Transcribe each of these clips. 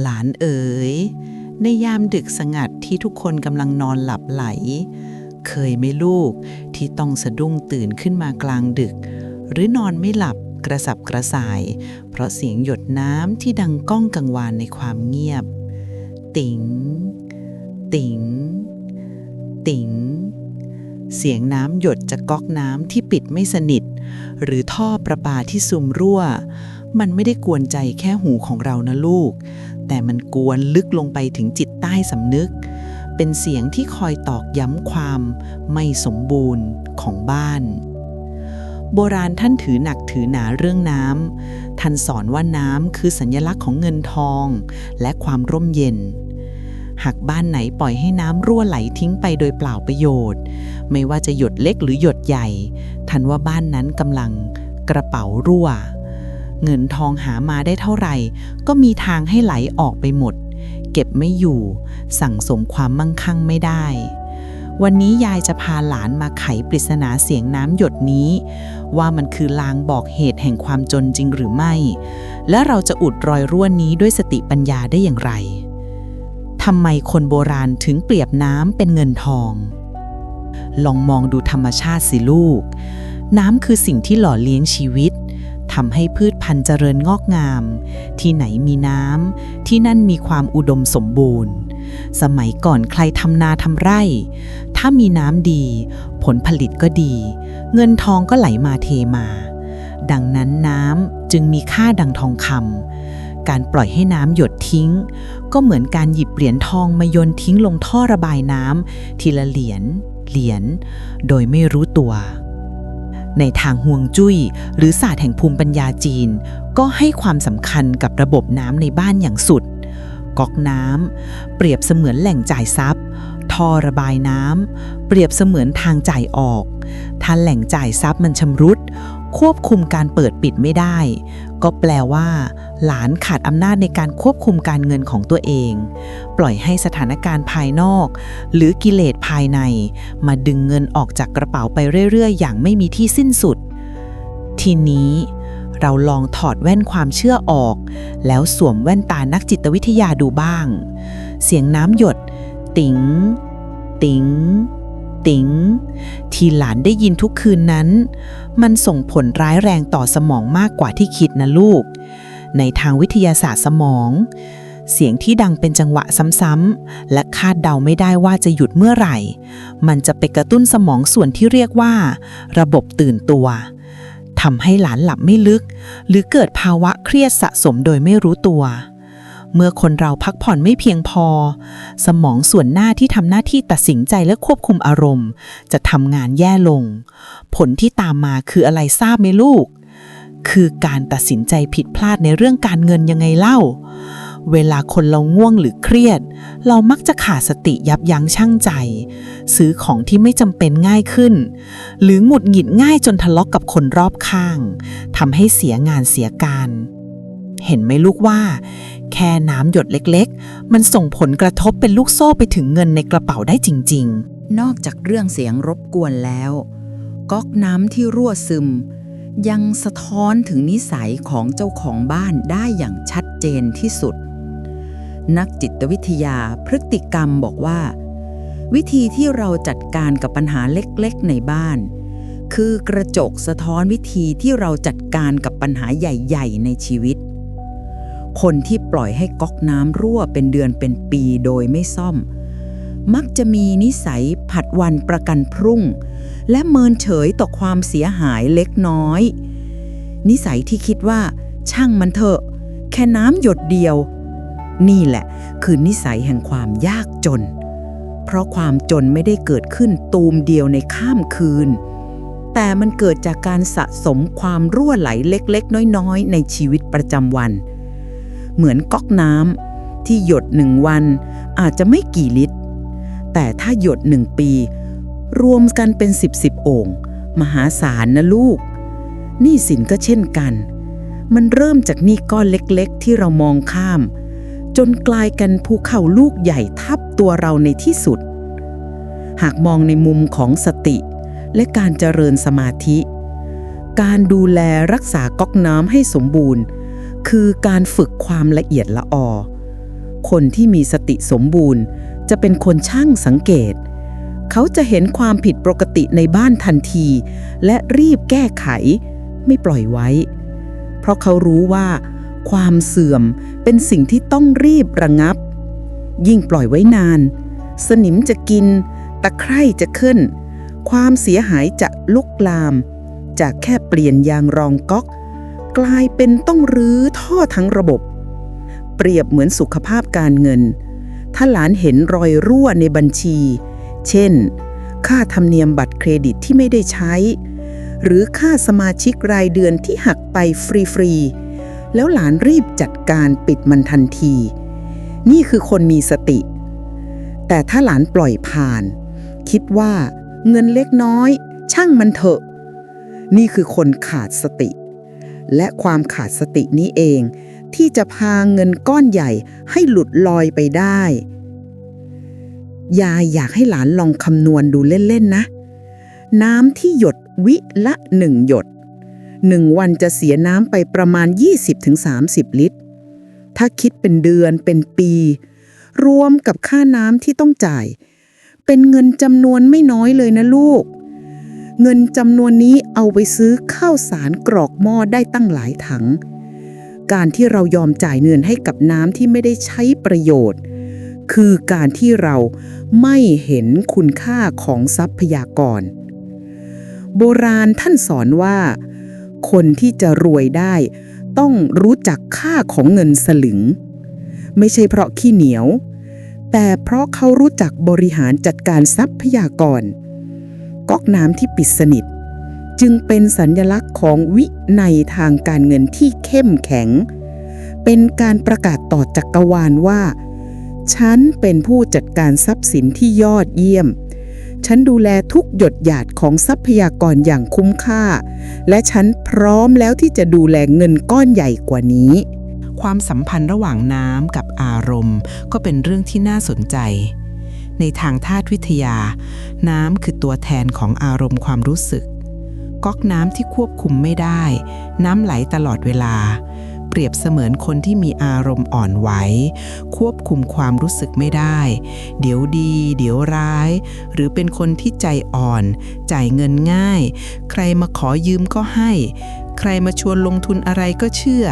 หลานเอ๋ย ในยามดึกสงัดที่ทุกคนกำลังนอนหลับไหล เคยไหมลูกที่ต้องสะดุ้งตื่นขึ้นมากลางดึก หรือนอนไม่หลับกระสับกระส่าย เพราะเสียงหยดน้ำที่ดังก้องกังวานในความเงียบ ติ๋งติ๋งติ๋งเสียงน้ำหยดจากก๊อกน้ำที่ปิดไม่สนิท หรือท่อประปาที่ซุมรั่ว มันไม่ได้กวนใจแค่หูของเรานะลูก แต่มันกวนลึกลงไปถึงจิตใต้สำนึก เป็นเสียงที่คอยตอกย้ำความไม่สมบูรณ์ของบ้าน โบราณท่านถือหนักถือหนาเรื่องน้ำท่านสอนว่าน้ำคือสัญลักษณ์ของเงินทองและความร่มเย็นหากบ้านไหนปล่อยให้น้ำรั่วไหลทิ้งไปโดยเปล่าประโยชน์ ไม่ว่าจะหยดเล็กหรือหยดใหญ่ ทันว่าบ้านนั้นกำลังกระเป๋ารั่ว เงินทองหามาได้เท่าไหร่ ก็มีทางให้ไหลออกไปหมด เก็บไม่อยู่ สั่งสมความมั่งคั่งไม่ได้ วันนี้ยายจะพาหลานมาไขปริศนาเสียงน้ำหยดนี้ ว่ามันคือลางบอกเหตุแห่งความจนจริงหรือไม่ และเราจะอุดรอยรั่วนี้ด้วยสติปัญญาได้อย่างไรทำไมคนโบราณถึงเปรียบน้ำเป็นเงินทอง ลองมองดูธรรมชาติสิลูก น้ำคือสิ่งที่หล่อเลี้ยงชีวิต ทำให้พืชพันธุ์เจริญงอกงาม ที่ไหนมีน้ำที่นั่นมีความอุดมสมบูรณ์ สมัยก่อนใครทำนาทำไร่ ถ้ามีน้ำดี ผลผลิตก็ดี เงินทองก็ไหลมาเทมา ดังนั้นน้ำจึงมีค่าดังทองคำการปล่อยให้น้ำหยดทิ้ง ก็เหมือนการหยิบเหรียญทองมาโยนทิ้งลงท่อระบายน้ำทีละเหรียญเหรียญโดยไม่รู้ตัว ในทางห่วงจุ้ย หรือศาสตร์แห่งภูมิปัญญาจีน ก็ให้ความสำคัญกับระบบน้ำในบ้านอย่างสุด ก๊อกน้ำเปรียบเสมือนแหล่งจ่ายทรัพย์ท่อระบายน้ำเปรียบเสมือนทางจ่ายออก ถ้าแหล่งจ่ายทรัพย์มันชำรุด ควบคุมการเปิดปิดไม่ได้ ก็แปลว่า หลานขาดอำนาจในการควบคุมการเงินของตัวเอง ปล่อยให้สถานการณ์ภายนอก หรือกิเลสภายใน มาดึงเงินออกจากกระเป๋าไปเรื่อย ๆ อย่างไม่มีที่สิ้นสุด ทีนี้เราลองถอดแว่นความเชื่อออก แล้วสวมแว่นตานักจิตวิทยาดูบ้าง เสียงน้ำหยด ติ๋ง ติ๋ง ติ๋งที่หลานได้ยินทุกคืนนั้น มันส่งผลร้ายแรงต่อสมองมากกว่าที่คิดนะลูก ในทางวิทยาศาสตร์สมอง เสียงที่ดังเป็นจังหวะซ้ำๆและคาดเดาไม่ได้ว่าจะหยุดเมื่อไหร่ มันจะไปกระตุ้นสมองส่วนที่เรียกว่า ระบบตื่นตัวทำให้หลานหลับไม่ลึก หรือเกิดภาวะเครียดสะสมโดยไม่รู้ตัว เมื่อคนเราพักผ่อนไม่เพียงพอ สมองส่วนหน้าที่ทำหน้าที่ตัดสินใจและควบคุมอารมณ์ จะทำงานแย่ลง ผลที่ตามมาคืออะไรทราบไหมลูก คือการตัดสินใจผิดพลาดในเรื่องการเงินยังไงเล่า เวลาคนเราง่วงหรือเครียด เรามักจะขาดสติยับยั้งชั่งใจ ซื้อของที่ไม่จำเป็นง่ายขึ้น หรือหงุดหงิดง่ายจนทะเลาะกกับคนรอบข้างทำให้เสียงานเสียการ เห็นไหมลูกว่า แค่น้ำหยดเล็กๆ มันส่งผลกระทบเป็นลูกโซ่ไปถึงเงินในกระเป๋าได้จริง ๆ นอกจากเรื่องเสียงรบกวนแล้ว ก๊อกน้ำที่รั่วซึม ยังสะท้อนถึงนิสัยของเจ้าของบ้านได้อย่างชัดเจนที่สุด นักจิตวิทยาพฤติกรรมบอกว่า วิธีที่เราจัดการกับปัญหาเล็กๆ ในบ้านคือกระจกสะท้อนวิธีที่เราจัดการกับปัญหาใหญ่ ๆ ในชีวิต คนที่ปล่อยให้ก๊อกน้ำรั่วเป็นเดือนเป็นปีโดยไม่ซ่อม มักจะมีนิสัยผัดวันประกันพรุ่ง และเมินเฉยต่อความเสียหายเล็กน้อย นิสัยที่คิดว่า ช่างมันเถอะ แค่น้ำหยดเดียว นี่แหละ คือนิสัยแห่งความยากจน เพราะความจนไม่ได้เกิดขึ้นตูมเดียวในข้ามคืนแต่มันเกิดจากการสะสมความรั่วไหลเล็กๆ น้อยๆ ในชีวิตประจำวัน เหมือนก๊อกน้ำที่หยดหนึ่งวันอาจจะไม่กี่ลิตร แต่ถ้าหยดหนึ่งปี รวมกันเป็นสิบสิบโอ่งมหาศาลนะลูก นี้สินก็เช่นกัน มันเริ่มจากนี้ก้อนเล็กๆ ที่เรามองข้าม จนกลายกันภูเขาลูกใหญ่ทับตัวเราในที่สุด หากมองในมุมของสติและการเจริญสมาธิ การดูแลรักษาก๊อกน้ำให้สมบูรณ์ คือการฝึกความละเอียดละออ คนที่มีสติสมบูรณ์ จะเป็นคนช่างสังเกต เขาจะเห็นความผิดปกติในบ้านทันที และรีบแก้ไข ไม่ปล่อยไว้ เพราะเขารู้ว่า ความเสื่อมเป็นสิ่งที่ต้องรีบระงับ ยิ่งปล่อยไว้นาน สนิมจะกิน ตะไคร่จะขึ้น ความเสียหายจะลุกลาม จากแค่เปลี่ยนยางรองก๊อก กลายเป็นต้องรื้อท่อทั้งระบบ เปรียบเหมือนสุขภาพการเงิน ถ้าหลานเห็นรอยรั่วในบัญชี เช่น ค่าธรรมเนียมบัตรเครดิตที่ไม่ได้ใช้ หรือค่าสมาชิกรายเดือนที่หักไปฟรีๆ แล้วหลานรีบจัดการปิดมันทันที นี่คือคนมีสติ แต่ถ้าหลานปล่อยผ่าน คิดว่าเงินเล็กน้อย ช่างมันเถอะ นี่คือคนขาดสติ และความขาดสตินี้เอง ที่จะพาเงินก้อนใหญ่ให้หลุดลอยไปได้ ยายอยากให้หลานลองคำนวณดูเล่น ๆ นะ น้ำที่หยดวิละหนึ่งหยดหนึ่งวันจะเสียน้ำไปประมาณ 20-30 ลิตร ถ้าคิดเป็นเดือนเป็นปี รวมกับค่าน้ำที่ต้องจ่าย เป็นเงินจำนวนไม่น้อยเลยนะลูก เงินจำนวนนี้เอาไปซื้อข้าวสารกรอกหม้อได้ตั้งหลายถัง การที่เรายอมจ่ายเงินให้กับน้ำที่ไม่ได้ใช้ประโยชน์ คือการที่เราไม่เห็นคุณค่าของทรัพยากร โบราณท่านสอนว่า คนที่จะรวยได้ ต้องรู้จักค่าของเงินสลึง ไม่ใช่เพราะขี้เหนียว แต่เพราะเขารู้จักบริหารจัดการทรัพยากร ก๊อกน้ำที่ปิดสนิท จึงเป็นสัญลักษณ์ของวินัยทางการเงินที่เข้มแข็ง เป็นการประกาศต่อจักรวาลว่า ฉันเป็นผู้จัดการทรัพย์สินที่ยอดเยี่ยม ฉันดูแลทุกหยดหยาดของทรัพยากรอย่างคุ้มค่า และฉันพร้อมแล้วที่จะดูแลเงินก้อนใหญ่กว่านี้ความสัมพันธ์ระหว่างน้ำกับอารมณ์ ก็เป็นเรื่องที่น่าสนใจ ในทางธาตุวิทยา น้ำคือตัวแทนของอารมณ์ความรู้สึก ก๊อกน้ำที่ควบคุมไม่ได้ น้ำไหลตลอดเวลา เปรียบเสมือนคนที่มีอารมณ์อ่อนไหว ควบคุมความรู้สึกไม่ได้ เดี๋ยวดี เดี๋ยวร้าย หรือเป็นคนที่ใจอ่อน จ่ายเงินง่าย ใครมาขอยืมก็ให้ ใครมาชวนลงทุนอะไรก็เชื่อ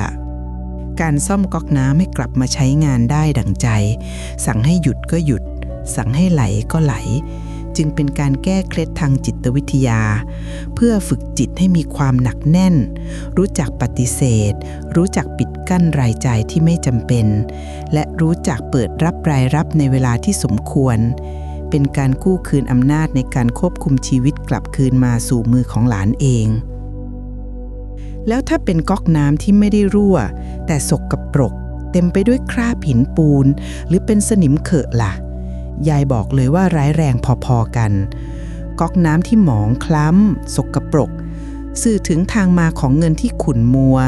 การซ่อมก๊อกน้ำให้กลับมาใช้งานได้ดังใจ สั่งให้หยุดก็หยุด สั่งให้ไหลก็ไหล จึงเป็นการแก้เคล็ดทางจิตวิทยา เพื่อฝึกจิตให้มีความหนักแน่น รู้จักปฏิเสธ รู้จักปิดกั้นรายจ่ายที่ไม่จำเป็น และรู้จักเปิดรับรายรับในเวลาที่สมควร เป็นการกู้คืนอำนาจในการควบคุมชีวิตกลับคืนมาสู่มือของหลานเองแล้วถ้าเป็นก๊อกน้ำที่ไม่ได้รั่ว แต่สกกระปรก เต็มไปด้วยคราบหินปูน หรือเป็นสนิมเขอะล่ะ ยายบอกเลยว่าร้ายแรงพอๆกัน ก๊อกน้ำที่หมองคล้ำสกปรก สื่อถึงทางมาของเงินที่ขุ่นมัว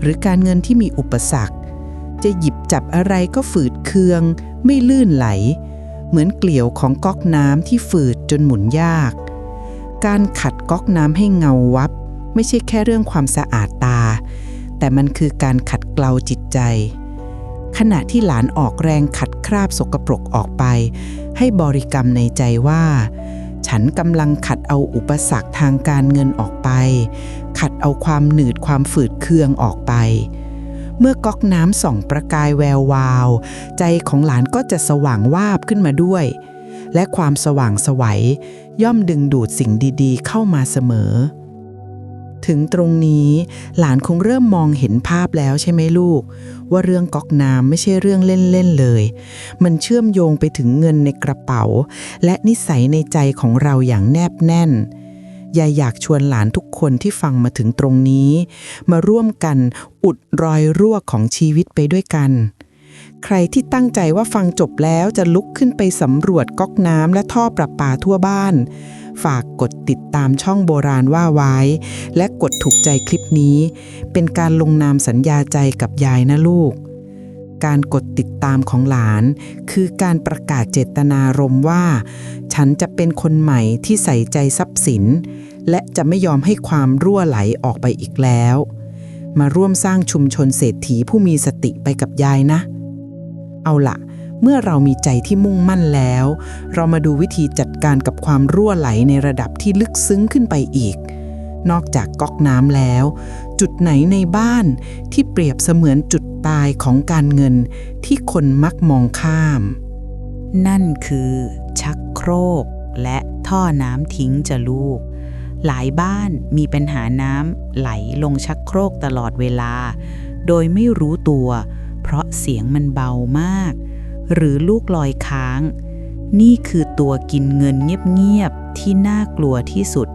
หรือการเงินที่มีอุปสรรค จะหยิบจับอะไรก็ฝืดเคือง ไม่ลื่นไหล เหมือนเกลียวของก๊อกน้ำที่ฝืดจนหมุนยาก การขัดก๊อกน้ำให้เงาวับ ไม่ใช่แค่เรื่องความสะอาดตา แต่มันคือการขัดเกลาจิตใจ ขณะที่หลานออกแรงขัดคราบสกปรกออกไป ให้บริกรรมในใจว่า ฉันกำลังขัดเอาอุปสรรคทางการเงินออกไป ขัดเอาความหนืดความฝืดเคืองออกไป เมื่อก๊อกน้ำส่องประกายแวววาว ใจของหลานก็จะสว่างวาบขึ้นมาด้วย และความสว่างไสวัยย่อมดึงดูดสิ่งดีๆ เข้ามาเสมอ ถึงตรงนี้ หลานคงเริ่มมองเห็นภาพแล้วใช่ไหมลูก ว่าเรื่องก๊อกน้ำไม่ใช่เรื่องเล่นๆเลย มันเชื่อมโยงไปถึงเงินในกระเป๋า และนิสัยในใจของเราอย่างแนบแน่นยายอยากชวนหลานทุกคนที่ฟังมาถึงตรงนี้ มาร่วมกันอุดรอยรั่วของชีวิตไปด้วยกัน ใครที่ตั้งใจว่าฟังจบแล้วจะลุกขึ้นไปสำรวจก๊อกน้ำและท่อประปาทั่วบ้าน ฝากกดติดตามช่องโบราณว่าไว้ และกดถูกใจคลิปนี้ เป็นการลงนามสัญญาใจกับยายนะลูก การกดติดตามของหลาน คือการประกาศเจตนารมณ์ว่า ฉันจะเป็นคนใหม่ที่ใส่ใจทรัพย์สิน และจะไม่ยอมให้ความรั่วไหลออกไปอีกแล้ว มาร่วมสร้างชุมชนเศรษฐีผู้มีสติไปกับยายนะ เอาล่ะ เมื่อเรามีใจที่มุ่งมั่นแล้ว เรามาดูวิธีจัดการกับความรั่วไหลในระดับที่ลึกซึ้งขึ้นไปอีก นอกจากก๊อกน้ำแล้ว จุดไหนในบ้านที่เปรียบเสมือนจุดตายของการเงินที่คนมักมองข้าม นั่นคือ ชักโครก และท่อน้ำทิ้งจะลูก หลายบ้านมีปัญหาน้ำไหลลงชักโครกตลอดเวลา โดยไม่รู้ตัว เพราะเสียงมันเบามาก หรือลูกลอยค้าง นี่คือตัวกินเงินเงียบๆที่น่ากลัวที่สุด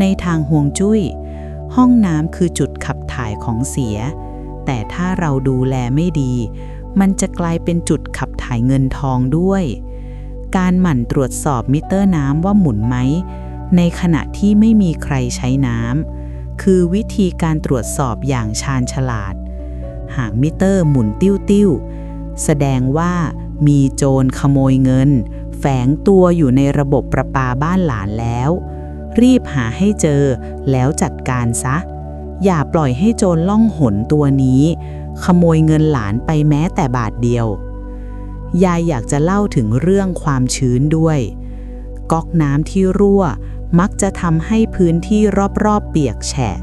ในทางห่วงจุ้ย ห้องน้ำคือจุดขับถ่ายของเสีย แต่ถ้าเราดูแลไม่ดี มันจะกลายเป็นจุดขับถ่ายเงินทองด้วย การหมั่นตรวจสอบมิเตอร์น้ำว่าหมุนไหม ในขณะที่ไม่มีใครใช้น้ำคือวิธีการตรวจสอบอย่างชาญฉลาด หากมิเตอร์หมุนติ้วๆ แสดงว่ามีโจรขโมยเงิน แฝงตัวอยู่ในระบบประปาบ้านหลานแล้ว รีบหาให้เจอแล้วจัดการซะ อย่าปล่อยให้โจรล่องหนตัวนี้ ขโมยเงินหลานไปแม้แต่บาทเดียวยายอยากจะเล่าถึงเรื่องความชื้นด้วย ก๊อกน้ำที่รั่วมักจะทำให้พื้นที่รอบๆเปียกแฉะ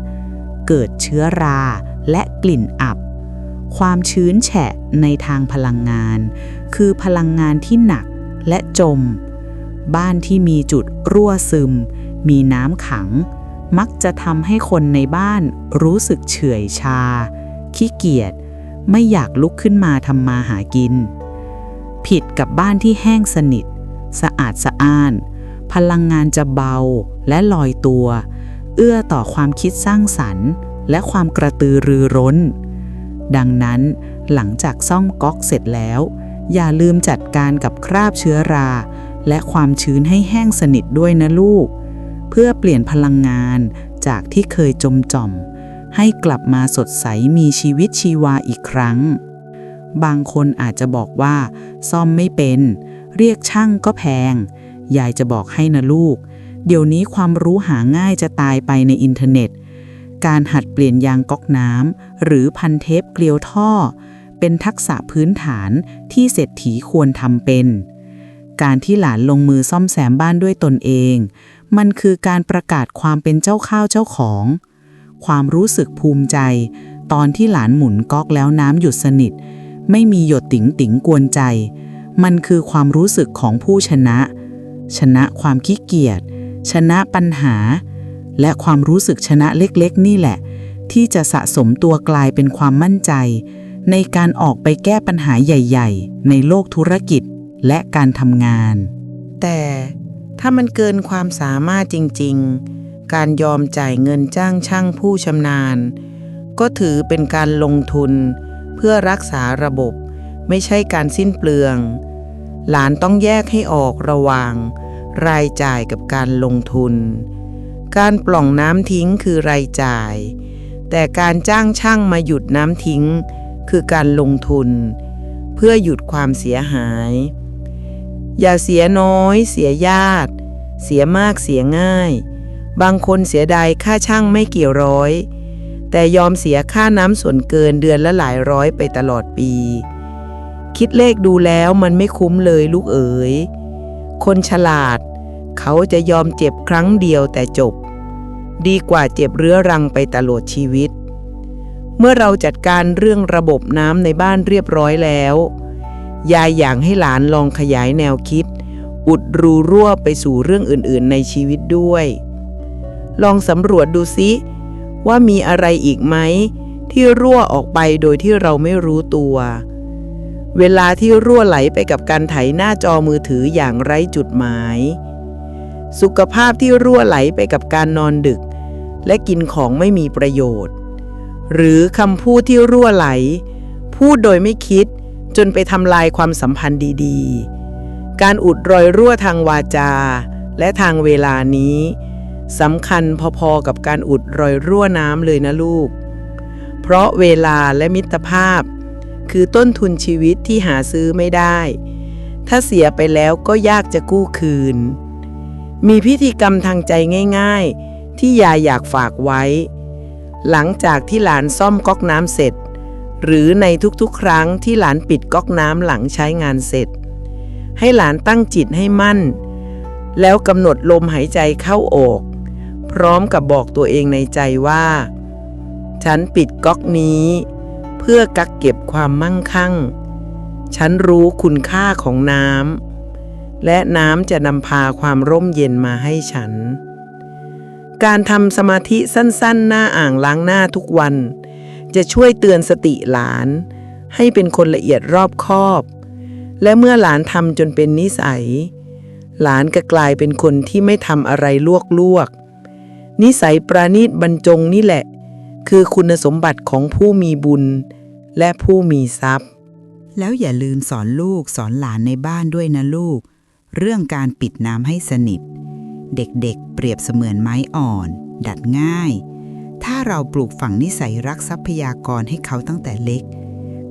เกิดเชื้อราและกลิ่นอับ ความชื้นแฉะในทางพลังงาน คือพลังงานที่หนักและจม บ้านที่มีจุดรั่วซึม มีน้ำขัง มักจะทำให้คนในบ้านรู้สึกเฉื่อยชา ขี้เกียจไม่อยากลุกขึ้นมาทำมาหากิน ผิดกับบ้านที่แห้งสนิท สะอาดสะอ้าน พลังงานจะเบาและลอยตัว เอื้อต่อความคิดสร้างสรรค์ และความกระตือรือร้น ดังนั้นหลังจากซ่อมก๊อกเสร็จแล้ว อย่าลืมจัดการกับคราบเชื้อรา และความชื้นให้แห้งสนิทด้วยนะลูก เพื่อเปลี่ยนพลังงานจากที่เคยจมจ่อม ให้กลับมาสดใสมีชีวิตชีวาอีกครั้ง บางคนอาจจะบอกว่า ซ่อมไม่เป็น เรียกช่างก็แพง ยายจะบอกให้นะลูก เดี๋ยวนี้ความรู้หาง่ายจะตายไปในอินเทอร์เน็ต การหัดเปลี่ยนยางก๊อกน้ำหรือพันเทปเกลียวท่อ เป็นทักษะพื้นฐานที่เศรษฐีควรทำเป็น การที่หลานลงมือซ่อมแซมบ้านด้วยตนเอง มันคือการประกาศความเป็นเจ้าข้าวเจ้าของ ความรู้สึกภูมิใจ ตอนที่หลานหมุนก๊อกแล้วน้ำหยุดสนิท ไม่มีหยดติ๋งติ๋งกวนใจ มันคือความรู้สึกของผู้ชนะ ชนะความขี้เกียจชนะปัญหา และความรู้สึกชนะเล็กๆ นี่แหละ ที่จะสะสมตัวกลายเป็นความมั่นใจ ในการออกไปแก้ปัญหาใหญ่ ๆ ในโลกธุรกิจและการทำงาน แต่ถ้ามันเกินความสามารถจริง ๆ การยอมจ่ายเงินจ้างช่างผู้ชำนาญ ก็ถือเป็นการลงทุน เพื่อรักษาระบบ ไม่ใช่การสิ้นเปลือง หลานต้องแยกให้ออกระหว่าง รายจ่ายกับการลงทุน การปล่องน้ำทิ้งคือรายจ่าย แต่การจ้างช่างมาหยุดน้ำทิ้ง คือการลงทุน เพื่อหยุดความเสียหาย อย่าเสียน้อย เสียญาติ เสียมากเสียง่าย บางคนเสียดายค่าช่างไม่เกี่ยวร้อย แต่ยอมเสียค่าน้ำส่วนเกินเดือนละหลายร้อยไปตลอดปี คิดเลขดูแล้วมันไม่คุ้มเลยลูกเอ๋ยคนฉลาดเขาจะยอมเจ็บครั้งเดียวแต่จบ ดีกว่าเจ็บเรื้อรังไปตลอดชีวิต เมื่อเราจัดการเรื่องระบบน้ำในบ้านเรียบร้อยแล้ว ยายอยากให้หลานลองขยายแนวคิด อุดรูรั่วไปสู่เรื่องอื่นๆ ในชีวิตด้วย ลองสำรวจดูซิว่ามีอะไรอีกไหมที่รั่วออกไปโดยที่เราไม่รู้ตัว เวลาที่รั่วไหลไปกับการไถหน้าจอมือถืออย่างไร้จุดหมาย สุขภาพที่รั่วไหลไปกับการนอนดึก และกินของไม่มีประโยชน์ หรือคำพูดที่รั่วไหล พูดโดยไม่คิดจนไปทำลายความสัมพันธ์ดีๆ การอุดรอยรั่วทางวาจา และทางเวลานี้สำคัญพอๆกับการอุดรอยรั่วน้ำเลยนะลูก เพราะเวลาและมิตรภาพ คือต้นทุนชีวิตที่หาซื้อไม่ได้ ถ้าเสียไปแล้วก็ยากจะกู้คืน มีพิธีกรรมทางใจง่าย ๆ ที่ยายอยากฝากไว้ หลังจากที่หลานซ่อมก๊อกน้ำเสร็จ หรือในทุกๆ ครั้งที่หลานปิดก๊อกน้ำหลังใช้งานเสร็จ ให้หลานตั้งจิตให้มั่น แล้วกำหนดลมหายใจเข้าออก พร้อมกับบอกตัวเองในใจว่า ฉันปิดก๊อกนี้ เพื่อกักเก็บความมั่งคั่ง ฉันรู้คุณค่าของน้ำและน้ำจะนำพาความร่มเย็นมาให้ฉัน การทำสมาธิสั้นๆ หน้าอ่างล้างหน้าทุกวัน จะช่วยเตือนสติหลาน ให้เป็นคนละเอียดรอบคอบ และเมื่อหลานทำจนเป็นนิสัย หลานก็กลายเป็นคนที่ไม่ทำอะไรลวกๆ นิสัยประณีตบรรจงนี่แหละ คือคุณสมบัติของผู้มีบุญ และผู้มีทรัพย์ แล้วอย่าลืมสอนลูกสอนหลานในบ้านด้วยนะลูก เรื่องการปิดน้ำให้สนิท เด็กๆ เปรียบเสมือนไม้อ่อน ดัดง่าย ถ้าเราปลูกฝังนิสัยรักทรัพยากรให้เขาตั้งแต่เล็ก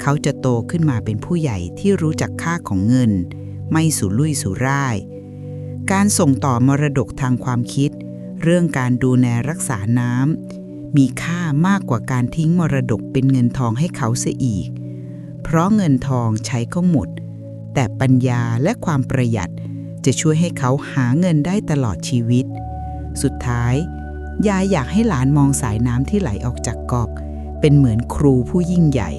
เขาจะโตขึ้นมาเป็นผู้ใหญ่ที่รู้จักค่าของเงิน ไม่สุรุ่ยสุร่าย การส่งต่อมรดกทางความคิด เรื่องการดูแลรักษาน้ำมีค่ามากกว่าการทิ้งมรดกเป็นเงินทองให้เขาเสียอีก เพราะเงินทองใช้ก็หมด แต่ปัญญาและความประหยัด จะช่วยให้เขาหาเงินได้ตลอดชีวิต สุดท้าย ยายอยากให้หลานมองสายน้ำที่ไหลออกจากกอก เป็นเหมือนครูผู้ยิ่งใหญ่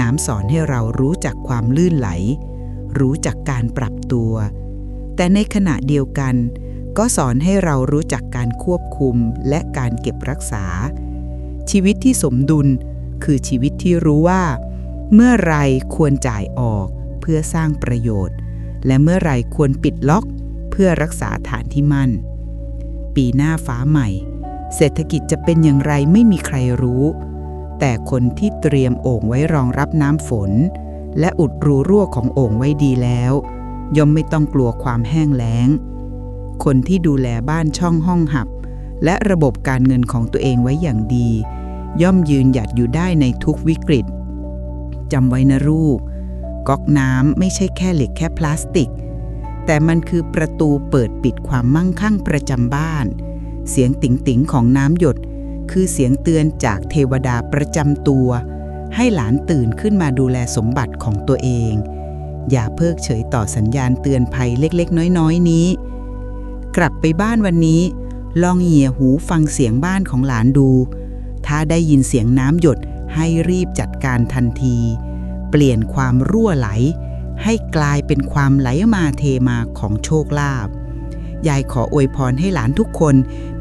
น้ำสอนให้เรารู้จักความลื่นไหล รู้จักการปรับตัว แต่ในขณะเดียวกัน ก็สอนให้เรารู้จักการควบคุมและการเก็บรักษา ชีวิตที่สมดุลคือชีวิตที่รู้ว่า เมื่อไรควรจ่ายออกเพื่อสร้างประโยชน์ และเมื่อไรควรปิดล็อก เพื่อรักษาฐานที่มั่น ปีหน้าฟ้าใหม่ เศรษฐกิจจะเป็นอย่างไรไม่มีใครรู้ แต่คนที่เตรียมโอ่งไว้รองรับน้ำฝน และอุดรูรั่วของโอ่งไว้ดีแล้ว ย่อมไม่ต้องกลัวความแห้งแล้ง คนที่ดูแลบ้านช่องห้องหับ และระบบการเงินของตัวเองไว้อย่างดี ย่อมยืนหยัดอยู่ได้ในทุกวิกฤตจำไว้นะลูก ก๊อกน้ำไม่ใช่แค่เหล็กแค่พลาสติก แต่มันคือประตูเปิดปิดความมั่งคั่งประจำบ้าน เสียงติ๋งติ๋งของน้ำหยด คือเสียงเตือนจากเทวดาประจำตัว ให้หลานตื่นขึ้นมาดูแลสมบัติของตัวเอง อย่าเพิกเฉยต่อสัญญาณเตือนภัยเล็กๆ น้อยๆ นี้ กลับไปบ้านวันนี้ ลองเหยียหูฟังเสียงบ้านของหลานดู ถ้าได้ยินเสียงน้ำหยดให้รีบจัดการทันที ปลี่ยนความรั่วไหล ให้กลายเป็นความไหลมาเทมาของโชคลาภยายขออวยพรให้หลานทุกคน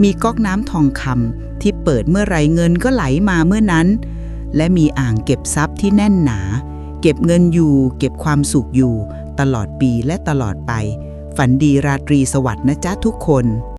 มีก๊อกน้ำทองคำที่เปิดเมื่อไรเงินก็ไหลมาเมื่อนั้น และมีอ่างเก็บทรัพย์ที่แน่นหนา เก็บเงินอยู่ เก็บความสุขอยู่ ตลอดปีและตลอดไป ฝันดีราตรีสวัสดิ์นะจ๊ะทุกคน